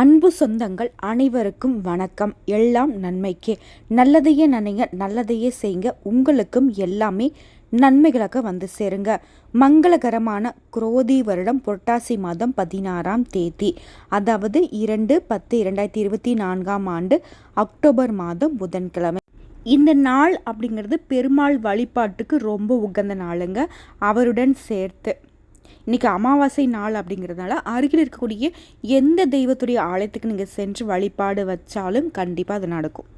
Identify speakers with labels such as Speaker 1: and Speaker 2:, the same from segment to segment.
Speaker 1: அன்பு சொந்தங்கள் அனைவருக்கும் வணக்கம். எல்லாம் நன்மைக்கே. நல்லதையே நினைங்க நல்லதையே செய்யுங்க உங்களுக்கும் எல்லாமே நன்மைகளாக வந்து சேருங்க. மங்களகரமான குரோதி வருடம் புரட்டாசி மாதம் பதினாறாம் தேதி. அதாவது இரண்டு பத்து இரண்டாயிரத்தி இருபத்தி நான்காம் ஆண்டு அக்டோபர் மாதம் புதன்கிழமை. இந்த நாள் அப்படிங்கிறது பெருமாள் வழிபாட்டுக்கு ரொம்ப உகந்த நாளுங்க. அவருடன் சேர்த்து. இன்றைக்கி அமாவாசை நாள் அப்படிங்கிறதுனால அருகில் இருக்கக்கூடிய எந்த தெய்வத்துடைய ஆலயத்துக்கு நீங்கள் சென்று வழிபாடு வச்சாலும் கண்டிப்பாக அது நடக்கும்.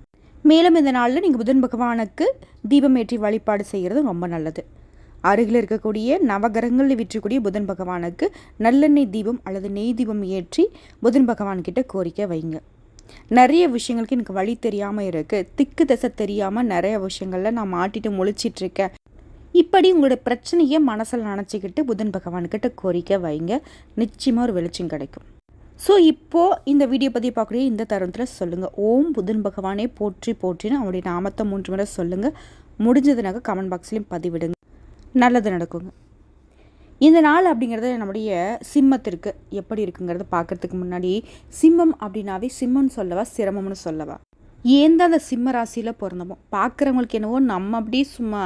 Speaker 1: மேலும் இந்த நாளில் நீங்கள் புதன் பகவானுக்கு தீபம் ஏற்றி வழிபாடு செய்கிறது ரொம்ப நல்லது. அருகில் இருக்கக்கூடிய நவகிரகங்களில் விற்றக்கூடிய புதன் பகவானுக்கு நல்லெண்ணெய் தீபம் அல்லது நெய் தீபம் ஏற்றி புதன் பகவான்கிட்ட கோரிக்கை வைங்க. நிறைய விஷயங்களுக்கு எனக்கு வழி தெரியாமல் இருக்குது திக்கு தசை தெரியாமல் நிறைய விஷயங்களில் நான் மாட்டிட்டு முழிச்சிட்ருக்கேன் இப்படி உங்களோட பிரச்சனையை மனசில் நினச்சிக்கிட்டு புதன் பகவான்கிட்ட கோரிக்கை வைங்க. நிச்சயமாக ஒரு வெளிச்சம் கிடைக்கும். ஸோ இப்போது இந்த வீடியோ பற்றி பார்க்கக்கூடிய இந்த தருணத்தில் சொல்லுங்கள் ஓம் புதன் பகவானே போற்றி போற்றின்னு அவருடைய நாமத்தை மூன்று முறை சொல்லுங்கள் முடிஞ்சதுனாக்க கமெண்ட் பாக்ஸ்லேயும் பதிவிடுங்க. நல்லது நடக்குங்க. இந்த நாள் அப்படிங்கிறது நம்முடைய சிம்மத்திற்கு எப்படி இருக்குங்கிறத பார்க்குறதுக்கு முன்னாடி சிம்மம் அப்படின்னாவே சிம்மம்னு சொல்லவா சிரமம்னு சொல்லவா? ஏன் தான் அந்த சிம்ம ராசியில் பிறந்தமோ பார்க்குறவங்களுக்கு என்னவோ நம்ம அப்படியே சும்மா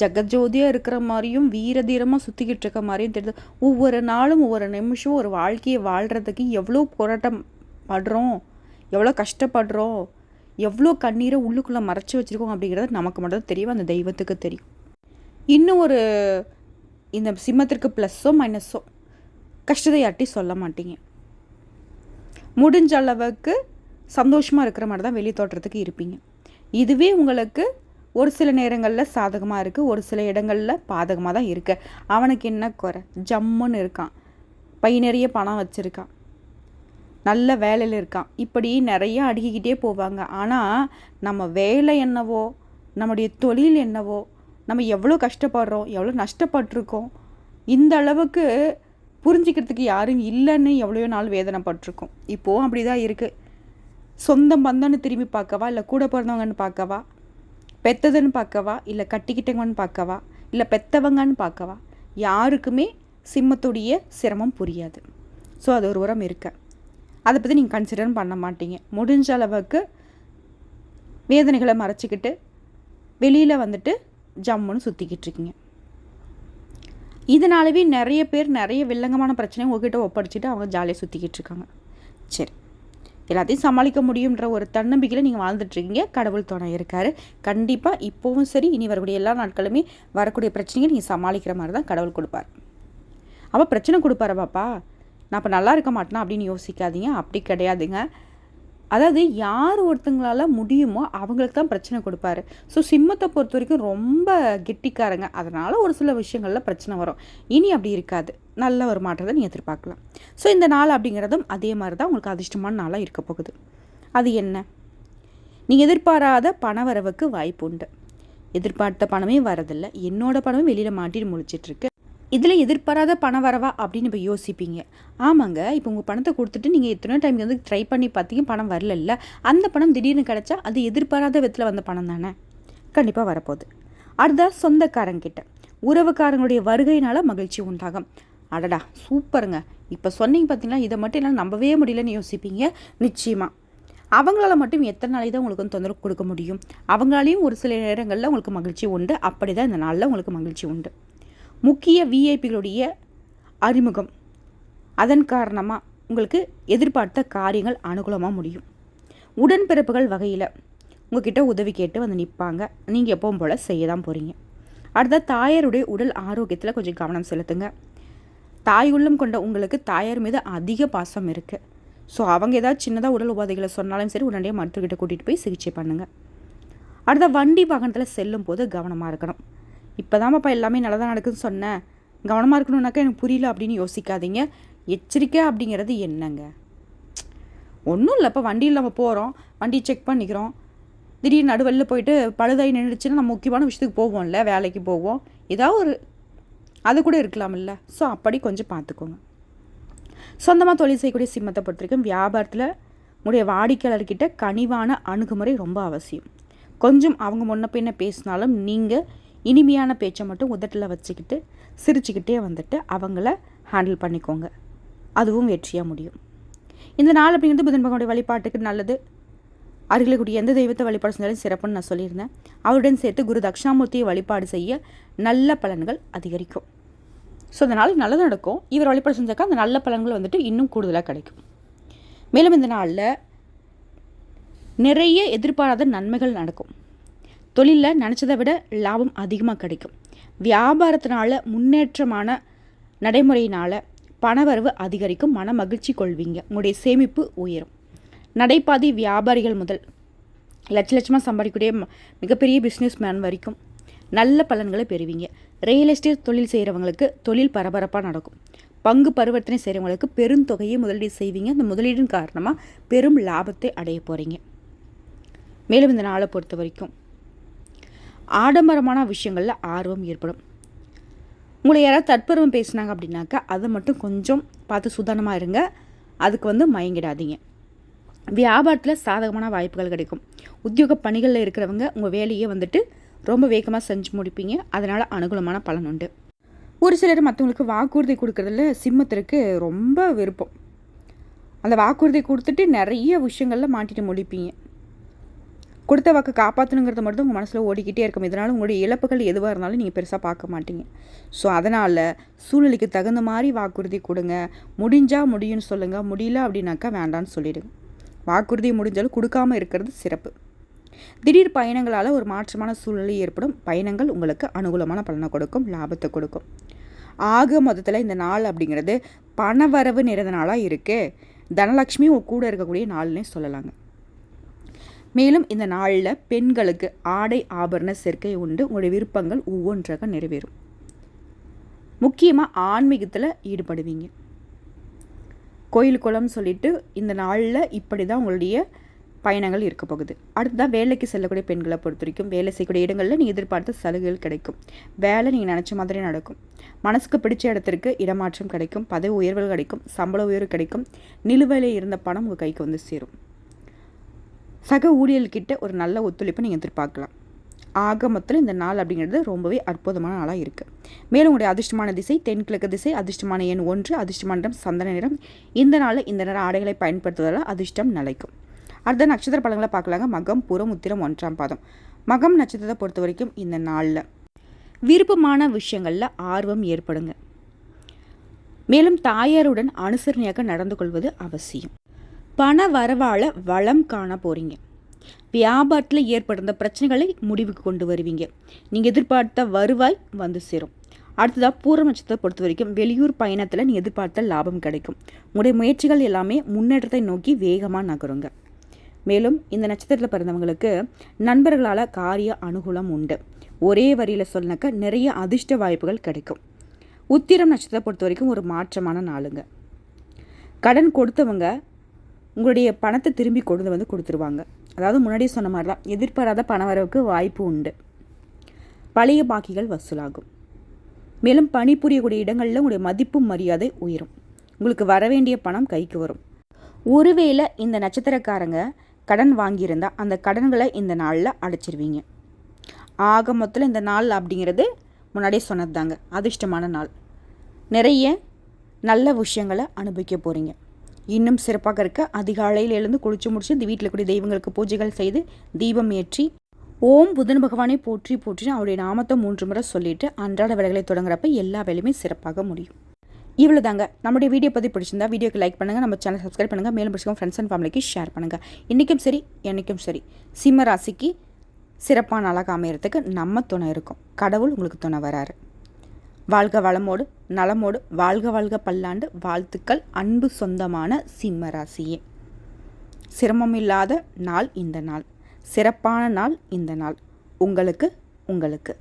Speaker 1: ஜெகஜோதியாக இருக்கிற மாதிரியும் வீரதீரமாக சுற்றிக்கிட்டு இருக்க மாதிரியும் தெரியுது. ஒவ்வொரு நாளும் ஒவ்வொரு நிமிஷம் ஒரு வாழ்க்கையை வாழ்கிறதுக்கு எவ்வளோ போராட்டம் படுறோம்? எவ்வளோ கஷ்டப்படுறோம்? எவ்வளோ கண்ணீரை உள்ளுக்குள்ளே மறைச்சி வச்சுருக்கோம் அப்படிங்கிறது நமக்கு மட்டும் தெரியும். அந்த தெய்வத்துக்கு தெரியும். இன்னும் ஒரு இந்த சிம்மத்திற்கு ப்ளஸ்ஸோ மைனஸோ கஷ்டத்தை சொல்ல மாட்டீங்க. முடிஞ்ச அளவுக்கு சந்தோஷமாக இருக்கிற மாதிரி தான் வெளி தோற்றத்துக்கு இருப்பீங்க. இதுவே உங்களுக்கு ஒரு சில நேரங்களில் சாதகமாக இருக்குது ஒரு சில இடங்களில் பாதகமாக தான் இருக்குது அவனுக்கு என்ன குறை? ஜம்முன்னு இருக்கான். பை நிறைய பணம் வச்சுருக்கான். நல்ல வேலையில் இருக்கான். இப்படி நிறைய அடுக்கிக்கிட்டே போவாங்க. ஆனால் நம்ம வேலை என்னவோ நம்முடைய தொழில் என்னவோ நம்ம எவ்வளோ கஷ்டப்படுறோம் எவ்வளோ நஷ்டப்பட்டிருக்கோம் இந்த அளவுக்கு புரிஞ்சிக்கிறதுக்கு யாரும் இல்லைன்னு எவ்வளோ நாள் வேதனைப்பட்டிருக்கோம். இப்போவும் அப்படி தான் இருக்குது சொந்தம் பந்தம்னு திரும்பி பார்க்கவா? இல்லை கூட பிறந்தவங்கன்னு பார்க்கவா? பெத்ததுன்னு பார்க்கவா? இல்லை கட்டிக்கிட்டவங்கன்னு பார்க்கவா? இல்லை பெத்தவங்கன்னு பார்க்கவா? யாருக்குமே சிம்மத்துடைய சிரமம் புரியாது. ஸோ அது ஒரு உரம் இருக்க. அதை பற்றி நீங்கள் கன்சிடர் பண்ண மாட்டீங்க. முடிஞ்ச அளவுக்கு வேதனைகளை மறைச்சிக்கிட்டு வெளியில் வந்துட்டு ஜம்முன்னு சுற்றிக்கிட்டு இருக்கீங்க. இதனாலவே நிறைய பேர் நிறைய வில்லங்கமான பிரச்சனையும் உங்ககிட்ட ஒப்படைச்சிட்டு அவங்க ஜாலியாக சுற்றிக்கிட்டு இருக்காங்க. சரி. எல்லாத்தையும் சமாளிக்க முடியுன்ற ஒரு தன்னம்பிக்கையில் நீங்கள் வாழ்ந்துட்டுருக்கீங்க கடவுள் துணை இருக்கார். கண்டிப்பாக இப்போவும் சரி இனி வரக்கூடிய எல்லா நாட்களுமே வரக்கூடிய பிரச்சனையை நீங்கள் சமாளிக்கிற மாதிரி தான் கடவுள் கொடுப்பார். அப்போ பிரச்சனை கொடுப்பாரு பாப்பா? நான் இப்போ நல்லா இருக்க மாட்டேனா அப்படின்னு யோசிக்காதீங்க. அப்படி கிடையாதுங்க. அதாவது யார் ஒருத்தங்களால் முடியுமோ அவங்களுக்கு தான் பிரச்சனை கொடுப்பாரு. ஸோ சிம்மத்தை பொறுத்த வரைக்கும் ரொம்ப கெட்டிக்காரங்க. அதனால் ஒரு சில விஷயங்களில் பிரச்சனை வரும். இனி அப்படி இருக்காது. நல்ல ஒரு மாற்றத்தை நீங்கள் எதிர்பார்க்கலாம். ஸோ இந்த நாள் அப்படிங்கிறதும் அதே மாதிரி தான் உங்களுக்கு அதிர்ஷ்டமான நாளாக இருக்க போகுது. அது என்ன? நீங்கள் எதிர்பாராத பண வரவுக்கு வாய்ப்பு உண்டு. எதிர்பார்த்த பணமே வரதில்லை. என்னோட பணமே வெளியில் மாட்டிட்டு முழிச்சிட்ருக்கு இதில் எதிர்பாராத பணம் வரவா அப்படின்னு இப்போ யோசிப்பீங்க. ஆமாங்க இப்போ உங்கள் பணத்தை கொடுத்துட்டு நீங்கள் எத்தனை டைம் வந்து ட்ரை பண்ணி பார்த்தீங்க பணம் வரல அந்த பணம் திடீர்னு கிடச்சா அது எதிர்பாராத விதத்தில் வந்த பணம் தானே? கண்டிப்பாக வரப்போகுது. அடுத்த சொந்தக்காரங்கிட்ட. உறவுக்காரங்களுடைய வருகையினால் மகிழ்ச்சி உண்டாகும். அடடா சூப்பருங்க. இப்போ சொன்னீங்க பார்த்தீங்கன்னா இதை மட்டும் என்னால் நம்பவே முடியலன்னு யோசிப்பீங்க. நிச்சயமாக அவங்களால மட்டும் எத்தனை நாளைக்கு தான் உங்களுக்கு வந்து தொந்தரவு கொடுக்க முடியும்? அவங்களாலையும் ஒரு சில நேரங்களில் உங்களுக்கு மகிழ்ச்சி உண்டு. அப்படி தான் இந்த நாளில் உங்களுக்கு மகிழ்ச்சி உண்டு. முக்கிய விஐபிகளுடைய அறிமுகம். அதன் காரணமாக உங்களுக்கு எதிர்பார்த்த காரியங்கள் அனுகூலமாக முடியும். உடன்பிறப்புகள் வகையில் உங்ககிட்ட உதவி கேட்டு வந்து நிற்பாங்க நீங்கள் எப்பவும் போல் செய்ய தான் போகிறீங்க அடுத்த தாயாருடைய உடல் ஆரோக்கியத்தில் கொஞ்சம் கவனம் செலுத்துங்க. தாய் உள்ளம் கொண்ட உங்களுக்கு தாயார் மீது அதிக பாசம் இருக்குது ஸோ அவங்க ஏதாவது சின்னதாக உடல் உபாதைகளை சொன்னாலும் சரி உடனடியாக மருத்துவர்கிட்ட கூட்டிகிட்டு போய் சிகிச்சை பண்ணுங்கள் அடுத்த வண்டி வாகனத்தில் செல்லும் போது கவனமாக இருக்கணும். இப்போ தான்ப்பா எல்லாமே நல்லதாக நடக்குதுன்னு சொன்னேன் கவனமாக இருக்கணுன்னாக்கா எனக்கு புரியல அப்படின்னு யோசிக்காதீங்க. எச்சரிக்கை அப்படிங்கிறது என்னங்க? ஒன்றும் இல்லை இப்போ வண்டியில் நம்ம போகிறோம் வண்டி செக் பண்ணிக்கிறோம். திடீர்னு நடுவெளியில் போயிட்டு பழுதாகி நின்றுச்சுன்னா நம்ம முக்கியமான விஷயத்துக்கு போவோம்ல வேலைக்கு போவோம். ஏதாவது ஒரு அது கூட இருக்கலாம்ல. ஸோ அப்படி கொஞ்சம் பார்த்துக்கோங்க. சொந்தமாக தொழில் செய்யக்கூடிய சிம்மத்தை பொறுத்த வரைக்கும் வியாபாரத்தில் உடைய வாடிக்கையாளர்கிட்ட கனிவான அணுகுமுறை ரொம்ப அவசியம். கொஞ்சம் அவங்க முன்ன பின்ன பேசினாலும் நீங்கள் இனிமையான பேச்சை மட்டும் உதட்டில் வச்சுக்கிட்டு சிரிச்சுக்கிட்டே வந்துட்டு அவங்கள ஹேண்டில் பண்ணிக்கோங்க. அதுவும் வெற்றியாக முடியும். இந்த நாள் அப்படிங்கிறது புதன் பகவானுடைய வழிபாட்டுக்கு நல்லது. அருகில் கூடிய எந்த தெய்வத்தை வழிபாடு செஞ்சாலும் சிறப்புன்னு நான் சொல்லியிருந்தேன். அவருடன் சேர்த்து குரு தக்ஷாமூர்த்தியை வழிபாடு செய்ய நல்ல பலன்கள் அதிகரிக்கும். ஸோ அதனால் நல்லது நடக்கும். இவர் வழிபாடு செஞ்சாக்கா அந்த நல்ல பலன்கள் வந்துட்டு இன்னும் கூடுதலாக கிடைக்கும். மேலும் இந்த நாளில் நிறைய எதிர்பாராத நன்மைகள் நடக்கும். தொழிலில் நினச்சதை விட லாபம் அதிகமாக கிடைக்கும். வியாபாரத்தினால முன்னேற்றமான நடைமுறையினால் பணவரவு அதிகரிக்கும் மன மகிழ்ச்சி கொள்வீங்க. உங்களுடைய சேமிப்பு உயரும். நடைபாதை வியாபாரிகள் முதல் லட்ச லட்சமாக சம்பாதிக்கக்கூடிய மிகப்பெரிய பிஸ்னஸ் மேன் வரைக்கும் நல்ல பலன்களை பெறுவீங்க. ரியல் எஸ்டேட் தொழில் செய்கிறவங்களுக்கு தொழில் பரபரப்பாக நடக்கும். பங்கு பரிவர்த்தனை செய்கிறவங்களுக்கு பெரும் தொகையை முதலீடு செய்வீங்க. இந்த முதலீடின் காரணமாக பெரும் லாபத்தை அடைய போகிறீங்க மேலும் இந்த நாளை பொறுத்த வரைக்கும் ஆடம்பரமான விஷயங்களில் ஆர்வம் ஏற்படும். உங்களை யாராவது தற்பருவம் பேசுனாங்க அப்படின்னாக்கா அதை மட்டும் கொஞ்சம் பார்த்து சுதானமாக இருங்க. அதுக்கு வந்து மயங்கிடாதீங்க. வியாபாரத்தில் சாதகமான வாய்ப்புகள் கிடைக்கும். உத்தியோக பணிகளில் இருக்கிறவங்க உங்கள் வேலையை வந்துட்டு ரொம்ப வேகமாக செஞ்சு முடிப்பீங்க. அதனால் அனுகூலமான பலன் உண்டு. ஒரு சிலர் மற்றவங்களுக்கு வாக்குறுதி கொடுக்குறதுல சிம்மத்திற்கு ரொம்ப விருப்பம். அந்த வாக்குறுதி கொடுத்துட்டு நிறைய விஷயங்களில் மாட்டிட்டு முடிப்பீங்க கொடுத்த வாக்கு காப்பாற்றணுங்கிறது மட்டும் உங்கள் மனசில் ஓடிக்கிட்டே இருக்கும். இதனால் உங்களுடைய இழப்புகள் எதுவாக இருந்தாலும் நீங்கள் பெருசாக பார்க்க மாட்டீங்க. ஸோ அதனால் சூழ்நிலைக்கு தகுந்த மாதிரி வாக்குறுதி கொடுங்க. முடிஞ்சால் முடியும்னு சொல்லுங்கள் முடியல அப்படின்னாக்கா வேண்டான்னு சொல்லிவிடுங்க வாக்குறுதி முடிஞ்சாலும் கொடுக்காமல் இருக்கிறது சிறப்பு. திடீர் பயணங்களால் ஒரு மாற்றமான சூழ்நிலை ஏற்படும். பயணங்கள் உங்களுக்கு அனுகூலமான பலனை கொடுக்கும் லாபத்தை கொடுக்கும். ஆக மொத்தத்தில் இந்த நாள் அப்படிங்கிறது பணவரவு நிறைந்த நாளாக இருக்குது தனலக்ஷ்மி கூட இருக்கக்கூடிய நாள்னே சொல்லலாங்க. மேலும் இந்த நாளில் பெண்களுக்கு ஆடை ஆபரண சேர்க்கை உண்டு. உங்களுடைய விருப்பங்கள் ஒவ்வொன்றாக நிறைவேறும். முக்கியமாக ஆன்மீகத்தில் ஈடுபடுவீங்க. கோயில் குளம் சொல்லிட்டு இந்த நாளில் இப்படி தான் உங்களுடைய பயணங்கள் இருக்க போகுது. அடுத்ததான் வேலைக்கு செல்லக்கூடிய பெண்களை பொறுத்த வரைக்கும் வேலை செய்யக்கூடிய இடங்களில் நீங்கள் எதிர்பார்த்த சலுகைகள் கிடைக்கும். வேலை நீங்கள் நினச்ச மாதிரி நடக்கும். மனசுக்கு பிடிச்ச இடத்திற்கு இடமாற்றம் கிடைக்கும். பதவி உயர்வுகள் கிடைக்கும். சம்பள உயர்வு கிடைக்கும். நிலுவையில் இருந்த பணம் உங்கள் கைக்கு வந்து சேரும். சக ஊழியர்கிட்ட ஒரு நல்ல ஒத்துழைப்பை நீங்கள் எதிர்பார்க்கலாம். ஆக மொத்தம் இந்த நாள் அப்படிங்கிறது ரொம்பவே அற்புதமான நாளாக இருக்குது மேலும் உங்களுடைய அதிர்ஷ்டமான திசை தென்கிழக்கு திசை அதிர்ஷ்டமான எண் ஒன்று அதிர்ஷ்டமான நிறம் சந்தன நிறம். இந்த நாளில் இந்த நேரம் ஆடைகளை பயன்படுத்துவதால் அதிர்ஷ்டம் நிலைக்கும். அடுத்த நட்சத்திர பழங்களை பார்க்கலாங்க. மகம் புறம் உத்திரம் ஒன்றாம் பாதம். மகம் நட்சத்திரத்தை பொறுத்த வரைக்கும் இந்த நாளில் விருப்பமான விஷயங்களில் ஆர்வம் ஏற்படுங்க. மேலும் தாயாருடன் அனுசரணையாக நடந்து கொள்வது அவசியம். பண வரவாழ வளம் காண போகிறீங்க வியாபாரத்தில் ஏற்படுத்த பிரச்சனைகளை முடிவுக்கு கொண்டு வருவீங்க. நீங்கள் எதிர்பார்த்த வருவாய் வந்து சேரும். அடுத்ததாக பூர்வ நட்சத்திரத்தை பொறுத்த வரைக்கும் வெளியூர் பயணத்தில் நீங்கள் எதிர்பார்த்த லாபம் கிடைக்கும். உங்களுடைய முயற்சிகள் எல்லாமே முன்னேற்றத்தை நோக்கி வேகமாக நகருங்க. மேலும் இந்த நட்சத்திரத்தில் பிறந்தவங்களுக்கு நண்பர்களால் காரிய அனுகூலம் உண்டு. ஒரே வரியில் சொன்னாக்க நிறைய அதிர்ஷ்ட வாய்ப்புகள் கிடைக்கும். உத்திரம் நட்சத்திரத்தை பொறுத்த வரைக்கும் ஒரு மாற்றமான நாளுங்க. கடன் கொடுத்தவங்க உங்களுடைய பணத்தை திரும்பி கொண்டு வந்து கொடுத்துருவாங்க. அதாவது முன்னாடியே சொன்ன மாதிரி தான் எதிர்பாராத பண வரவுக்கு வாய்ப்பு உண்டு. பழைய பாக்கிகள் வசூலாகும். மேலும் பணிபுரியக்கூடிய இடங்களில் உங்களுடைய மதிப்பும் மரியாதை உயரும். உங்களுக்கு வர வேண்டிய பணம் கைக்கு வரும். ஒருவேளை இந்த நட்சத்திரக்காரங்க கடன் வாங்கியிருந்தால் அந்த கடன்களை இந்த நாளில் அடைச்சிருவீங்க. ஆக மொத்தத்தில் இந்த நாள் அப்படிங்கிறது முன்னாடியே சொன்னது தாங்க அதிர்ஷ்டமான நாள். நிறைய நல்ல விஷயங்களை அனுபவிக்க போகிறீங்க இன்னும் சிறப்பாக இருக்க. அதிகாலையில் எழுந்து குளிச்சு முடிச்சு இந்த வீட்டில் கூடிய தெய்வங்களுக்கு பூஜைகள் செய்து தீபம் ஏற்றி ஓம் புதன் பகவானை போற்றி போற்றி அவருடைய நாமத்தை மூன்று முறை சொல்லிட்டு அன்றாட வேலைகளை தொடங்குறப்ப எல்லா வேலையுமே சிறப்பாக முடியும். இவ்வளோ தாங்க நம்முடைய வீடியோ பற்றி பிடிச்சிருந்தா வீடியோக்கு லைக் பண்ணுங்கள் நம்ம சேனல் சப்ஸ்கிரைப் பண்ணுங்கள் மேலும் பிடிச்சிக்கோங்க ஃப்ரெண்ட்ஸ் அண்ட் ஃபேமிலிக்கு ஷேர் பண்ணுங்கள் இன்றைக்கும் சரி என்றைக்கும் சரி. சிம்ம ராசிக்கு சிறப்பான அழகாக அமையறதுக்கு நம்ம துணை இருக்கும். கடவுள் உங்களுக்கு துணை வராரு. வாழ்க வளமோடு நலமோடு வாழ்க வாழ்க பல்லாண்டு வாழ்த்துக்கள் அன்பு சொந்தமான சிம்ம ராசியே சிரமமில்லாத நாள் இந்த நாள் சிறப்பான நாள் இந்த நாள். உங்களுக்கு உங்களுக்கு.